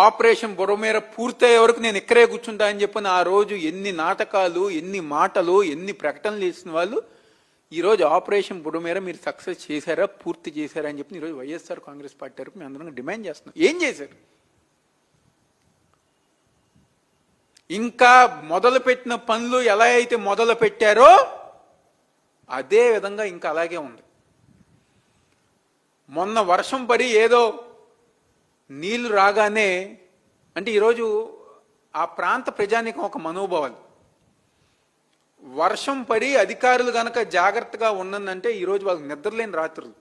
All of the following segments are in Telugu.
ఆపరేషన్ బుర్రమేర పూర్తయ్యే వరకు నేను ఇక్కడే కూర్చుంటా అని చెప్పిన ఆ రోజు ఎన్ని నాటకాలు ఎన్ని మాటలు ఎన్ని ప్రకటనలు చేసిన వాళ్ళు ఈరోజు ఆపరేషన్ బుర్రమేర మీరు సక్సెస్ చేశారా పూర్తి చేశారా అని చెప్పి ఈరోజు వైఎస్ఆర్ కాంగ్రెస్ పార్టీ తరపు మేము అందరం డిమాండ్ చేస్తున్నాం. ఏం చేశారు? ఇంకా మొదలుపెట్టిన పనులు ఎలా అయితే మొదలు పెట్టారో అదే విధంగా ఇంకా అలాగే ఉంది. మొన్న వర్షం పడి ఏదో నీళ్ళు రాగానే అంటే ఈరోజు ఆ ప్రాంత ప్రజానికం ఒక మనోభావాలు. వర్షం పడి అధికారులు గనక జాగ్రత్తగా ఉన్నందంటే ఈరోజు వాళ్ళకి నిద్రలేని రాత్రులు.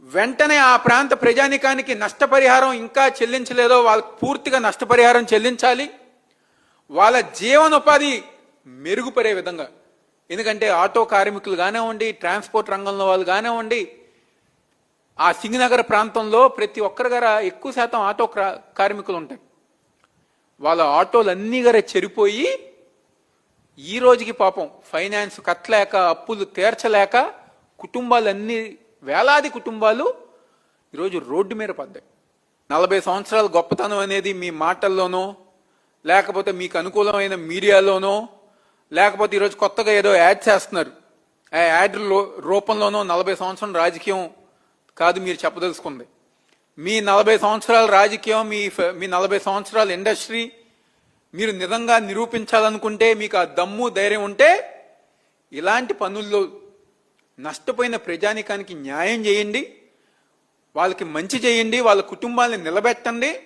వెంటనే ఆ ప్రాంత ప్రజానికానికి నష్టపరిహారం ఇంకా చెల్లించలేదో వాళ్ళకి పూర్తిగా నష్టపరిహారం చెల్లించాలి. వాళ్ళ జీవనోపాధి మెరుగుపడే విధంగా. ఎందుకంటే ఆటో కార్మికులు కానివ్వండి ట్రాన్స్పోర్ట్ రంగంలో వాళ్ళు కానివ్వండి ఆ సింగనగర్ ప్రాంతంలో ప్రతి ఒక్కరి గార ఎక్కువ శాతం ఆటో క్రా- కార్మికులు ఉంటాయి వాళ్ళ ఆటోలు అన్నీ గార చెరిపోయి ఈ రోజుకి పాపం ఫైనాన్స్ కట్టలేక అప్పులు తీర్చలేక కుటుంబాలన్నీ వేలాది కుటుంబాలు ఈరోజు రోడ్డు మీద పడ్డాయి. నలభై సంవత్సరాల గొప్పతనం అనేది మీ మాటల్లోనో లేకపోతే మీకు అనుకూలమైన మీడియాలోనో లేకపోతే ఈరోజు కొత్తగా ఏదో యాడ్ చేస్తున్నారు. ఆ యాడ్ రూపంలోనో నలభై సంవత్సరం రాజకీయం కాదు మీరు చెప్పదలుచుకుంది. మీ నలభై సంవత్సరాల రాజకీయం మీ మీ నలభై సంవత్సరాల ఇండస్ట్రీ మీరు నిజంగా నిరూపించాలనుకుంటే మీకు ఆ దమ్ము ధైర్యం ఉంటే ఇలాంటి పనుల్లో నష్టపోయిన ప్రజానికానికి న్యాయం చేయండి వాళ్ళకి మంచి చేయండి వాళ్ళ కుటుంబాన్ని నిలబెట్టండి.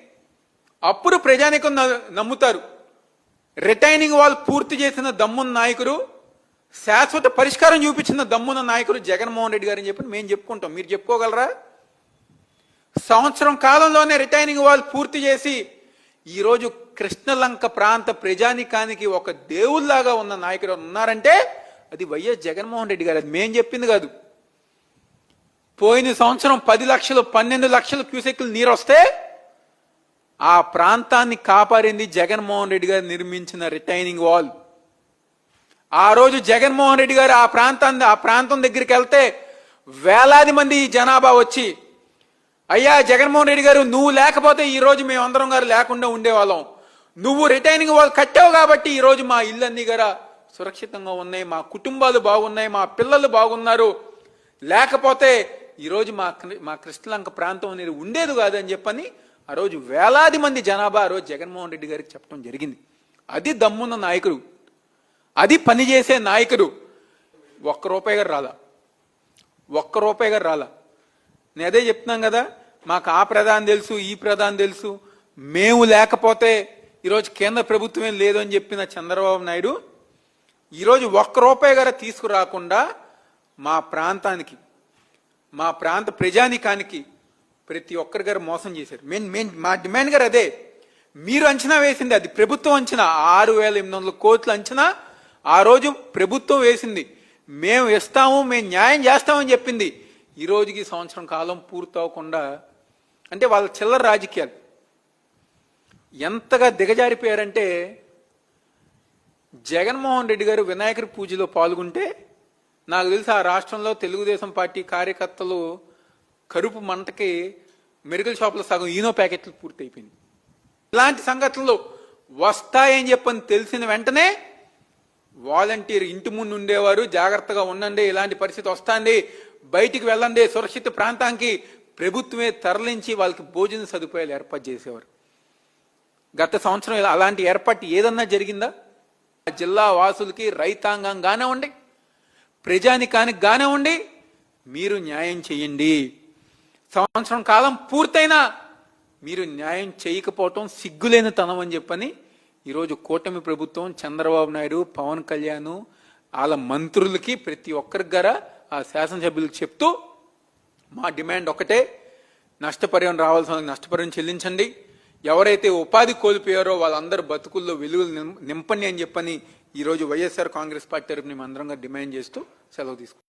అప్పుడు ప్రజానికం న- నమ్ముతారు. రిటైనింగ్ వాళ్ళు పూర్తి చేసిన దమ్మున్న నాయకుడు శాశ్వత పరిష్కారం చూపించిన దమ్మున నాయకుడు జగన్మోహన్ రెడ్డి గారు అని చెప్పి మేము చెప్పుకుంటాం. మీరు చెప్పుకోగలరా? సంవత్సరం కాలంలోనే రిటైనింగ్ వాళ్ళు పూర్తి చేసి ఈరోజు కృష్ణలంక ప్రాంత ప్రజానికానికి ఒక దేవుళ్ళాగా ఉన్న నాయకుడు ఉన్నారంటే అది వైఎస్ జగన్మోహన్ రెడ్డి గారు. అది మేం చెప్పింది కాదు. పోయిన సంవత్సరం పది లక్షలు పన్నెండు లక్షలు క్యూసెక్లు నీరు వస్తే ఆ ప్రాంతాన్ని కాపాడింది జగన్మోహన్ రెడ్డి గారు నిర్మించిన రిటైనింగ్ వాల్. ఆ రోజు జగన్మోహన్ రెడ్డి గారు ఆ ప్రాంతాన్ని ఆ ప్రాంతం దగ్గరికి వెళ్తే వేలాది మంది జనాభా వచ్చి అయ్యా జగన్మోహన్ రెడ్డి గారు నువ్వు లేకపోతే ఈ రోజు మేమందరం గారు లేకుండా ఉండేవాళ్ళం. నువ్వు రిటైనింగ్ వాళ్ళు కట్టావు కాబట్టి ఈ రోజు మా ఇల్లన్నీ గారా సురక్షితంగా ఉన్నాయి మా కుటుంబాలు బాగున్నాయి మా పిల్లలు బాగున్నారు. లేకపోతే ఈరోజు మా మా కృష్ణలంక ప్రాంతం అనేది ఉండేది కాదు అని చెప్పని ఆ రోజు వేలాది మంది జనాభా ఆ రోజు జగన్మోహన్ రెడ్డి గారికి చెప్పడం జరిగింది. అది దమ్మున్న నాయకుడు. అది పనిచేసే నాయకుడు. ఒక్క రూపాయి గారు రాలా. ఒక్క రూపాయి గారు రాలా. నేను అదే చెప్తున్నాం కదా మాకు ఆ ప్రధాని తెలుసు ఈ ప్రధాని తెలుసు. మేము లేకపోతే ఈరోజు కేంద్ర ప్రభుత్వమే లేదు అని చెప్పిన చంద్రబాబు నాయుడు ఈరోజు ఒక్క రూపాయి గారు తీసుకురాకుండా మా ప్రాంతానికి మా ప్రాంత ప్రజానికానికి ప్రతి ఒక్కరి గారు మోసం చేశారు. మెయిన్ మెయిన్ మా డిమాండ్ గారు అదే. మీరు అంచనా వేసింది అది. ప్రభుత్వం అంచనా ఆరు వేల ఎనిమిది వందల కోట్ల అంచనా ఆ రోజు ప్రభుత్వం వేసింది. మేము ఇస్తాము మేము న్యాయం చేస్తామని చెప్పింది. ఈ రోజుకి సంవత్సరం కాలం పూర్తవకుండా అంటే వాళ్ళ చిల్లర రాజకీయాలు. ఎంతగా దిగజారిపోయారంటే జగన్మోహన్ రెడ్డి గారు వినాయకుడి పూజలో పాల్గొంటే నాకు తెలిసి ఆ రాష్ట్రంలో తెలుగుదేశం పార్టీ కార్యకర్తలు కరుపు మంటకి మెడికల్ షాపులో సగం ఈనో ప్యాకెట్లు పూర్తయిపోయింది ఇలాంటి సంఘటనలు వస్తాయని చెప్పని తెలిసిన వెంటనే వాలంటీర్ ఇంటి ముందు ఉండేవారు జాగ్రత్తగా ఉండండి ఇలాంటి పరిస్థితి వస్తుంది. బయటికి వెళ్ళండి సురక్షిత ప్రాంతానికి. ప్రభుత్వమే తరలించి వాళ్ళకి భోజన సదుపాయాలు ఏర్పాటు చేసేవారు. గత సంవత్సరం ఇలా అలాంటి ఏర్పాటు ఏదన్నా జరిగిందా? ఆ జిల్లా వాసులకి రైతాంగం కానివ్వండి ప్రజానికానికి కానివ్వండి మీరు న్యాయం చేయండి. సంవత్సరం కాలం పూర్తయినా మీరు న్యాయం చేయకపోవటం సిగ్గులేని తనం అని చెప్పని ఈరోజు కూటమి ప్రభుత్వం చంద్రబాబు నాయుడు పవన్ కళ్యాణ్ వాళ్ళ మంత్రులకి ప్రతి ఒక్కరికి గారా ఆ శాసనసభ్యులకు చెప్తూ మా డిమాండ్ ఒకటే నష్టపరిహారం రావాల్సిన వాళ్ళకి నష్టపరిహారం చెల్లించండి. ఎవరైతే ఉపాధి కోల్పోయారో వాళ్ళందరూ బతుకుల్లో వెలుగులు నిం- నింపండి అని చెప్పని ఈరోజు వైఎస్ఆర్ కాంగ్రెస్ పార్టీ తరఫున మేము అందరంగా డిమాండ్ చేస్తూ సెలవు తీసుకుంటాం